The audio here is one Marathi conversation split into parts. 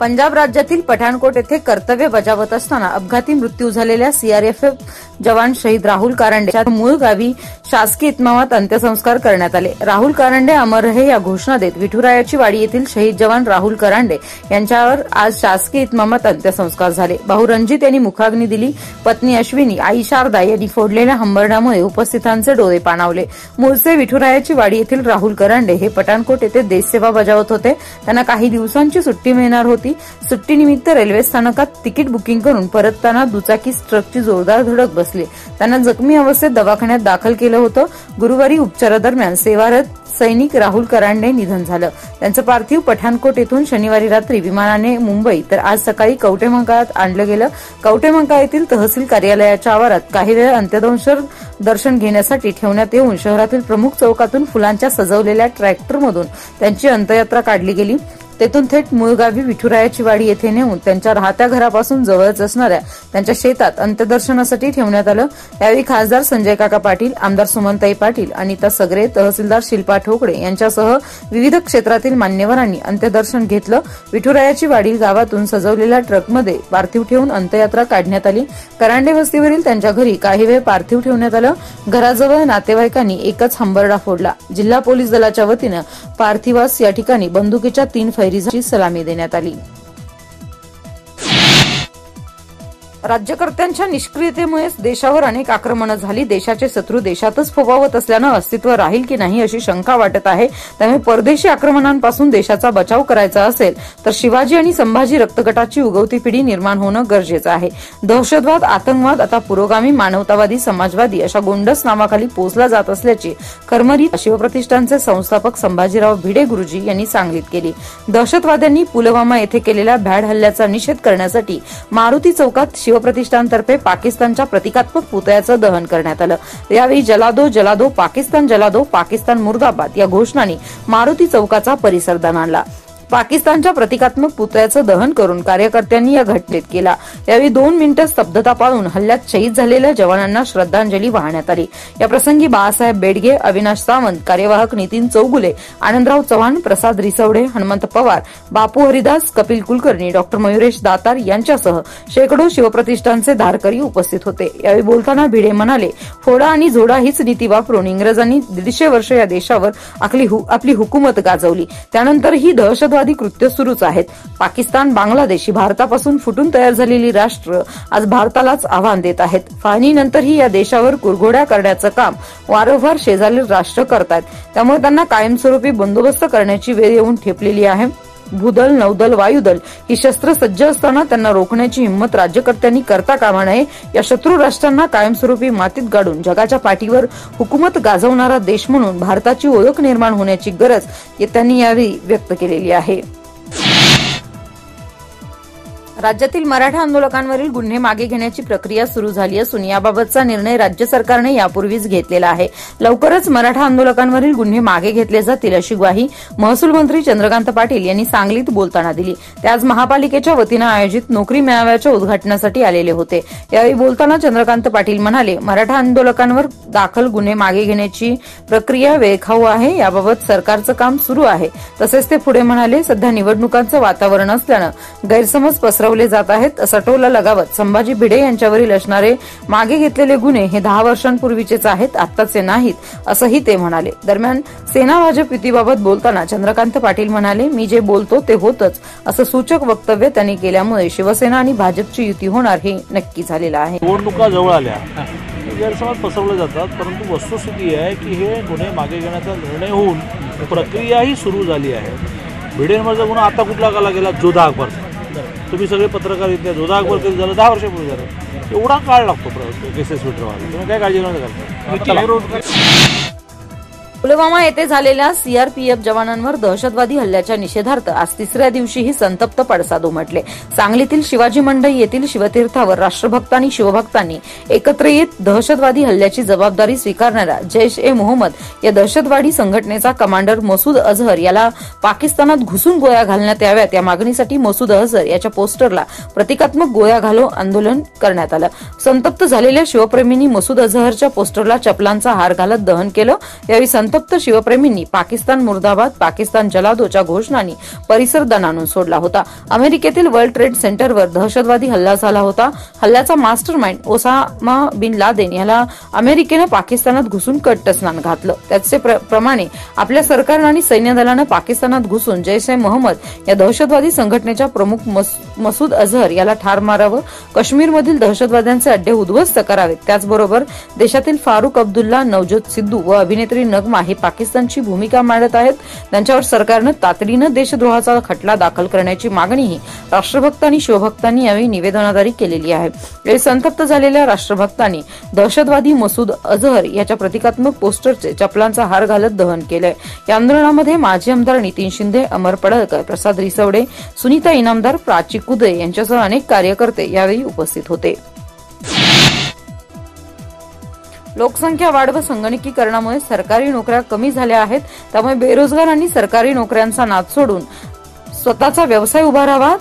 पंजाब राज्यातील पठाणकोट येथे कर्तव्य बजावत असताना अपघाती मृत्यू झालेल्या सीआरएफ जवान शहीद राहुल कारंडे. मूळ गावी शासकीय इतमामात अंत्यसंस्कार करण्यात आले. राहुल कारंडे अमर रहे या घोषणा देत विठुरायाची वाडी येथील शहीद जवान राहुल करांडे यांच्यावर आज शासकीय इतमामात अंत्यसंस्कार झाले. भाऊ रणजित यांनी मुखाग्नी दिली. पत्नी अश्विनी आई शारदा यांनी फोडलेल्या हंबरण्यामुळे उपस्थितांचे डोळे पाणावले. मूळचे विठुरायाची वाडी येथील राहुल करांडे हे पठाणकोट येथे देशसेवा बजावत होते. त्यांना काही दिवसांची सुट्टी मिळणार होती. सुट्टीनिमित्त रेल्वे स्थानकात तिकीट बुकिंग करून परतताना दुचाकी ट्रकची जोरदार धडक बसली. त्यांना जखमी अवस्थेत दवाखान्यात दाखल केलं होतं. गुरुवारी उपचारादरम्यान सेवारत सैनिक राहुल करांडे निधन झालं. त्यांचं पार्थिव पठाणकोट येथून शनिवारी रात्री विमानाने मुंबई तर आज सकाळी कवटेमंकाळात आणलं गेलं. कवटेमंकाळ येथील तहसील कार्यालयाच्या आवारात काही वेळ अंत्यदंशर दर्शन घेण्यासाठी ठेवण्यात येऊन शहरातील प्रमुख चौकातून फुलांच्या सजवलेल्या ट्रॅक्टरमधून त्यांची अंत्ययात्रा काढली गेली. तेथून थेट मूळगावी विठुरायाची वाडी येथे नेऊन त्यांच्या राहत्या घरापासून जवळच असणाऱ्या त्यांच्या शेतात अंत्यदर्शनासाठी ठेवण्यात आलं. यावेळी खासदार संजय काका पाटील आमदार सुमनताई पाटील अनिता सगरे तहसीलदार शिल्पा ठोकळे यांच्यासह विविध क्षेत्रातील मान्यवरांनी अंत्यदर्शन घेतलं. विठुरायाची वाडी गावातून सजवलेल्या ट्रकमध्ये पार्थिव ठेवून अंत्ययात्रा काढण्यात आली. करांडे वस्तीवरील त्यांच्या घरी काही वेळ पार्थिव ठेवण्यात आलं. घराजवळ नातेवाईकांनी एकच हंबरडा फोडला. जिल्हा पोलीस दलाच्या वतीनं पार्थिवास या ठिकाणी बंदुकीच्या तीन फैरीची सलामी देण्यात आली राज्यकर्त्यांच्या निष्क्रियतेमुळेच देशावर अनेक आक्रमणं झाली. देशाचे शत्रू देशातच फोबावत असल्यानं अस्तित्व राहील की नाही अशी शंका वाटत आहे. त्यामुळे परदेशी आक्रमणांपासून देशाचा बचाव करायचा असेल तर शिवाजी आणि संभाजी रक्तगटाची उगवती पिढी निर्माण होणं गरजेचं आहे. दहशतवाद आतंकवाद आता पुरोगामी मानवतावादी समाजवादी अशा गोंडस नावाखाली पोचला जात असल्याची खरमरी शिवप्रतिष्ठानचे संस्थापक संभाजीराव भिडे गुरुजी यांनी सांगलीत केली. दहशतवाद्यांनी पुलवामा येथे केलेल्या भ्याड हल्ल्याचा निषेध करण्यासाठी मारुती चौकात शिवप्रतिष्ठानतर्फे पाकिस्तानच्या प्रतिकात्मक पुतळ्याचं दहन करण्यात आलं. यावेळी जलादो जलादो पाकिस्तान जलादो पाकिस्तान मुर्दाबाद या घोषणांनी मारुती चौकाचा परिसर दणाणला. पाकिस्तानच्या प्रतिकात्मक पुतळ्याचं दहन करून कार्यकर्त्यांनी या घटनेत केला. यावेळी दोन मिनिटं स्तब्धता पाळून हल्ल्यात शहीद झालेल्या जवानांना श्रद्धांजली वाहण्यात आली. या प्रसंगी बाळासाहेब बेडगे अविनाश सावंत कार्यवाहक नितीन चौगुले आनंदराव चव्हाण प्रसाद रिसवडे हनुमंत पवार बापू हरिदास कपिल कुलकर्णी डॉक्टर मयुरेश दातार यांच्यासह शेकडो शिवप्रतिष्ठानचे धारकरी उपस्थित होते. यावेळी बोलताना भिडे म्हणाले फोडा आणि झोडा हीच नीती वापरून इंग्रजांनी दीडशे वर्ष या देशावर आपली हुकूमत गाजवली. त्यानंतर ही दहशतवादी कृत्य सुरूच आहेत. पाकिस्तान बांगलादेशी भारतापासून फुटून तयार झालेली राष्ट्र आज भारतालाच आव्हान देत आहेत. फाळणीनंतरही या देशावर कुरघोड्या करण्याचं काम वारंवार शेजारील राष्ट्र करतायत. त्यामुळे त्यांना कायमस्वरूपी बंदोबस्त करण्याची वेळ येऊन ठेपलेली आहे. भूदल नौदल वायुदल ही शस्त्र सज्ज असताना त्यांना रोखण्याची हिंमत राज्यकर्त्यांनी करता कामा नये. या शत्रू राष्ट्रांना कायमस्वरूपी मातीत गाडून जगाच्या पाठीवर हुकूमत गाजवणारा देश म्हणून भारताची ओळख निर्माण होण्याची गरज त्यांनी यावेळी व्यक्त केलेली आहे. राज्यातील मराठा आंदोलकांवरील गुन्हे मागे घेण्याची प्रक्रिया सुरू झाली असून याबाबतचा निर्णय राज्य सरकारने यापूर्वीच घेतलेला आहे. लवकरच मराठा आंदोलकांवरील गुन्हे मागे घेतले जातील अशी ग्वाही महसूल मंत्री चंद्रकांत पाटील यांनी सांगलीत बोलताना दिली. ते आज महापालिकेच्या वतीनं आयोजित नोकरी मेळाव्याच्या उद्घाटनासाठी आलेले होते. यावेळी बोलताना चंद्रकांत पाटील म्हणाले मराठा आंदोलकांवर दाखल गुन्हे मागे घेण्याची प्रक्रिया वेळखाऊ आहे. याबाबत सरकारचं काम सुरू आहे. तसेच ते पुढे म्हणाले सध्या निवडणुकांचं वातावरण असल्यानं गैरसमज पसरव बजावले जात आहेत. असा टोला लगावत संभाजी भिडे यांच्यावरील असणारे मागे घेतलेले गुन्हे हे दहा वर्षांपूर्वीचेच आहेत आत्ताचे नाहीत असंही ते म्हणाले. दरम्यान सेना भाजप युतीबाबत बोलताना चंद्रकांत पाटील म्हणाले मी जे बोलतो ते होतच. असं सूचक वक्तव्य त्यांनी केल्यामुळे शिवसेना आणि भाजपची युती होणार हे नक्की झालेलं आहे. निवडणुका जवळ आल्या. गैरसमज पसरवले जातात परंतु वस्तुस्थिती आहे की हे गुन्हे मागे घेण्याचा निर्णय होऊन प्रक्रियाही सुरू झाली आहे. भिडेंवरचा गुन्हा आता कुठला काला गेला? जोधा अकबरचा तुम्ही सगळे पत्रकार इथे जोधा अकबर कधी झालं दहा वर्षापूर्वी झालं एवढा काळ लागतो केसेस विड्रॉ तुम्ही काय काळजी नव्हतं करता पुलवामा येथे झालेल्या सीआरपीएफ जवानांवर दहशतवादी हल्ल्याच्या निषेधार्थ आज तिसऱ्या दिवशीही संतप्त पडसाद उमटले. सांगलीतील शिवाजी मंडई येथील शिवतीर्थावर राष्ट्रभक्त आणि शिवभक्तांनी एकत्र येत दहशतवादी हल्ल्याची जबाबदारी स्वीकारणाऱ्या जैश ए मोहम्मद या दहशतवादी संघटनेचा कमांडर मसूद अझहर याला पाकिस्तानात घुसून गोळ्या घालण्यात याव्यात. या मागणीसाठी मसूद अझहर याच्या पोस्टरला प्रतिकात्मक गोळ्या घालो आंदोलन करण्यात आलं. संतप्त झालेल्या शिवप्रेमींनी मसूद अझहरच्या पोस्टरला चपलांचा हार घालत दहन केलं. यावेळी संतप्त शिवप्रेमींनी पाकिस्तान मुर्दाबाद पाकिस्तान जलादोच्या घोषणांनी परिसर दणानून सोडला होता. अमेरिकेतील वर्ल्ड ट्रेड सेंटरवर दहशतवादी हल्ला झाला होता. हल्ल्याचा master mind Osama bin Laden याला अमेरिकेनं पाकिस्तानात घुसून कट्टस्नान घातलं. त्याचे प्रमाणे आपल्या सरकारनं आणि सैन्य दलानं पाकिस्तानात घुसून जैश ए मोहम्मद या दहशतवादी संघटनेच्या प्रमुख मसूद अझहर याला ठार मारावं काश्मीरमधील दहशतवाद्यांचे अड्डे उद्ध्वस्त करावेत. त्याचबरोबर देशातील फारुख अब्दुल्ला नवज्योत सिद्धू व अभिनेत्री नगमा हे पाकिस्तानची भूमिका मांडत आहेत. त्यांच्यावर सरकारनं तातडीनं देशद्रोहाचा खटला दाखल करण्याची मागणीही राष्ट्रभक्त आणि शिवभक्तांनी यावेळी निवेदनाद्वारे केलेली आहे. संतप्त झालेल्या राष्ट्रभक्तांनी दहशतवादी मसूद अझहर याच्या प्रतिकात्मक पोस्टरचे चपलांचा हार घालत दहन केलंय. या आंदोलनामध्ये माजी आमदार नितीन शिंदे अमर पडळकर प्रसाद रिसवडे सुनीता इनामदार प्राची कुदे यांच्यासह अनेक कार्यकर्ते यावेळी उपस्थित होते. लोकसंख्या वाढ व संगणकीकरणामुळे सरकारी नोकऱ्या कमी झाल्या आहेत. त्यामुळे बेरोजगारांनी सरकारी नोकऱ्यांचा नाद सोडून स्वतःचा व्यवसाय उभारावा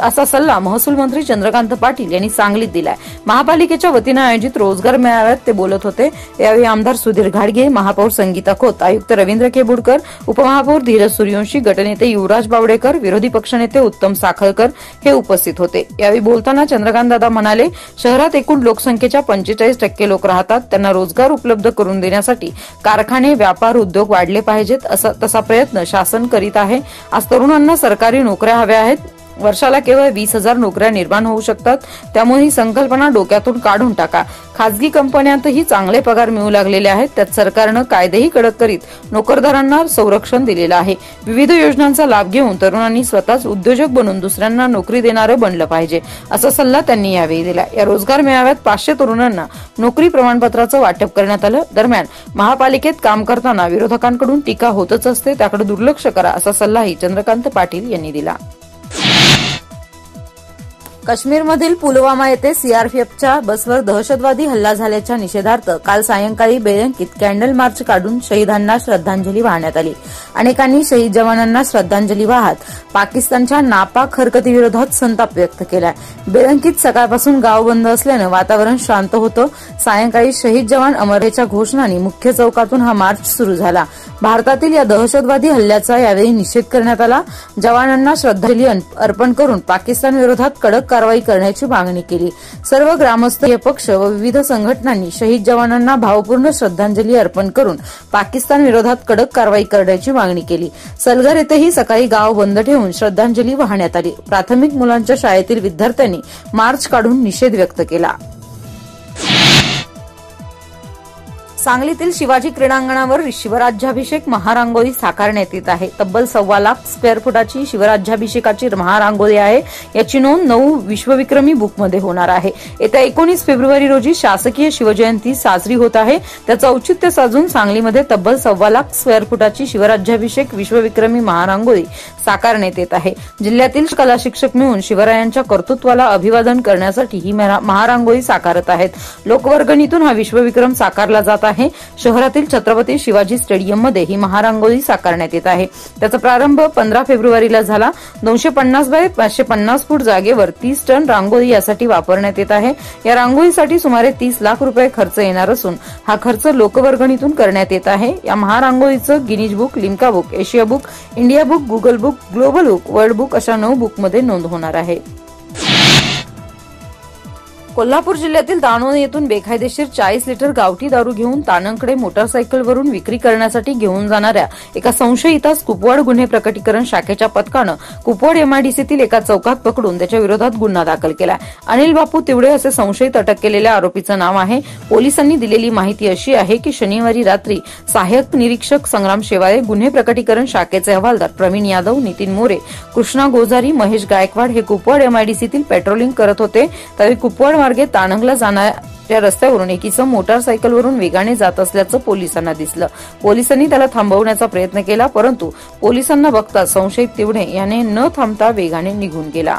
असा सल्ला महसूल मंत्री चंद्रकांत पाटील यांनी सांगलीत दिलाय. महापालिकेच्या वतीनं आयोजित रोजगार मेळाव्यात ते बोलत होते. यावेळी आमदार सुधीर घाडगे महापौर संगीता खोत आयुक्त रवींद्र केबुडकर उपमहापौर धीरज सूर्यवंशी गटनेते युवराज बावडेकर विरोधी पक्षनेते उत्तम साखळकर हे उपस्थित होते. यावेळी बोलताना चंद्रकांत दादा म्हणाले शहरात एकूण लोकसंख्येच्या पंचेचाळीस टक्के लोक राहतात. त्यांना रोजगार उपलब्ध करून देण्यासाठी कारखाने व्यापार उद्योग वाढले पाहिजेत. असा तसा प्रयत्न शासन करीत आहे. आज तरुणांना सरकारी नोकऱ्या हव्या आहेत. वर्षाला केवळ वीस हजार नोकऱ्या निर्माण होऊ शकतात. त्यामुळे ही संकल्पना डोक्यातून काढून टाका. खासगी कंपन्यांतही चांगले पगार मिळू लागलेले आहेत. त्यात सरकारनं कायदेही कडक करीत नोकरदारांना संरक्षण दिलेलं आहे. विविध योजनांचा लाभ घेऊन तरुणांनी स्वतःच उद्योजक बनून दुसऱ्यांना नोकरी देणारं बनलं पाहिजे असा सल्ला त्यांनी यावेळी दिला. या रोजगार मेळाव्यात पाचशे तरुणांना नोकरी प्रमाणपत्राचं वाटप करण्यात आलं. दरम्यान महापालिकेत काम करताना विरोधकांकडून टीका होतच असते. त्याकडे दुर्लक्ष करा असा सल्लाही चंद्रकांत पाटील यांनी दिला. काश्मीरमधील पुलवामा येथे सीआरपीएफच्या बसवर दहशतवादी हल्ला झाल्याच्या निषेधार्थ काल सायंकाळी बेळंकीत कॅन्डल मार्च काढून शहीदांना श्रद्धांजली वाहण्यात आली. अनेकांनी शहीद जवानांना श्रद्धांजली वाहत पाकिस्तानच्या नापाक हरकतीविरोधात संताप व्यक्त केला बेळंकीत सकाळपासून गाव बंद असल्यानं वातावरण शांत होतं. सायंकाळी शहीद जवान अमरेच्या घोषणांनी मुख्य चौकातून हा मार्च सुरू झाला. भारतातील या दहशतवादी हल्ल्याचा यावेळी निषेध करण्यात आला. जवानांना श्रद्धांजली अर्पण करून पाकिस्तान विरोधात कडक कारवाई करण्याची मागणी केली. सर्व ग्रामस्थ पक्ष व विविध संघटनांनी शहीद जवानांना भावपूर्ण श्रद्धांजली अर्पण करून पाकिस्तान विरोधात कडक कारवाई करण्याची मागणी केली. सलगर येथेही सकाळी गाव बंद ठेवून श्रद्धांजली वाहण्यात आली. प्राथमिक मुलांच्या शाळेतील विद्यार्थ्यांनी मार्च काढून निषेध व्यक्त केला. सांगलीतील शिवाजी क्रीडांगणावर शिवराज्याभिषेक महारांगोळी साकारण्यात येत आहे. तब्बल सव्वा लाख स्क्वेअर फुटाची शिवराज्याभिषेकाची महारांगोळी आहे. याची नोंद नऊ विश्वविक्रमी बुकमध्ये होणार आहे. येत्या एकोणीस फेब्रुवारी रोजी शासकीय शिवजयंती साजरी होत आहे. त्याचं औचित्य साजून सांगलीमध्ये तब्बल सव्वा लाख स्क्वेअर फुटाची शिवराज्याभिषेक विश्वविक्रमी महारांगोळी साकारण्यात येत आहे. जिल्ह्यातील कला शिक्षक मिळून शिवरायांच्या कर्तृत्वाला अभिवादन करण्यासाठी ही महारांगोळी साकारत आहेत. लोकवर्गणीतून हा विश्वविक्रम साकारला जात आहे. शहरातील छत्रपती शिवाजी स्टेडियममध्ये ही महारांगोळी साकारण्यात येत आहे. त्याचा प्रारंभ पंधरा फेब्रुवारीला झाला. दोनशे पन्नास बाय पाचशे पन्नास फूट जागेवर तीस टन रांगोळी यासाठी वापरण्यात येत आहे. या रांगोळीसाठी सुमारे तीस लाख रुपये खर्च येणार असून हा खर्च लोकवर्गणीतून करण्यात येत आहे. या महारांगोळीचं Guinness book Limca book Asia book India book Google book global book world book अशा नऊ बुकमध्ये नोंद होणार आहे. कोल्हापूर जिल्ह्यातील दाणोनी येथून बेकायदेशीर चाळीस लिटर गावठी दारू घेऊन तानंकडे मोटारसायकलवरून विक्री करण्यासाठी घेऊन जाणाऱ्या एका संशयितास कुपवाड गुन्हे प्रकटीकरण शाखेच्या पथकानं कुपवाड एमआयडीसीतील एका चौकात पकडून त्याच्या विरोधात गुन्हा दाखल केला अनिल बापू तिवडे असे संशयित अटक केलेल्या आरोपीचं नाव आहे. पोलिसांनी दिलेली माहिती अशी आहे की शनिवारी रात्री सहाय्यक निरीक्षक संग्राम शेवाळे गुन्हे प्रकटीकरण शाखेचे हवालदार प्रवीण यादव नितीन मोरे कृष्णा गोजारी महेश गायकवाड हे कुपवाड एमआयडीसीतील पेट्रोलिंग करत होते. त्यावेळी कुपवाड मार्गे ताणंगला जाणाऱ्या रस्त्यावरून एकीचं मोटारसायकलवरून वेगाने जात असल्याचं पोलिसांना दिसलं. पोलिसांनी त्याला थांबवण्याचा प्रयत्न केला परंतु पोलिसांना बघता संशयित तिवढे याने न थांबता वेगाने निघून गेला.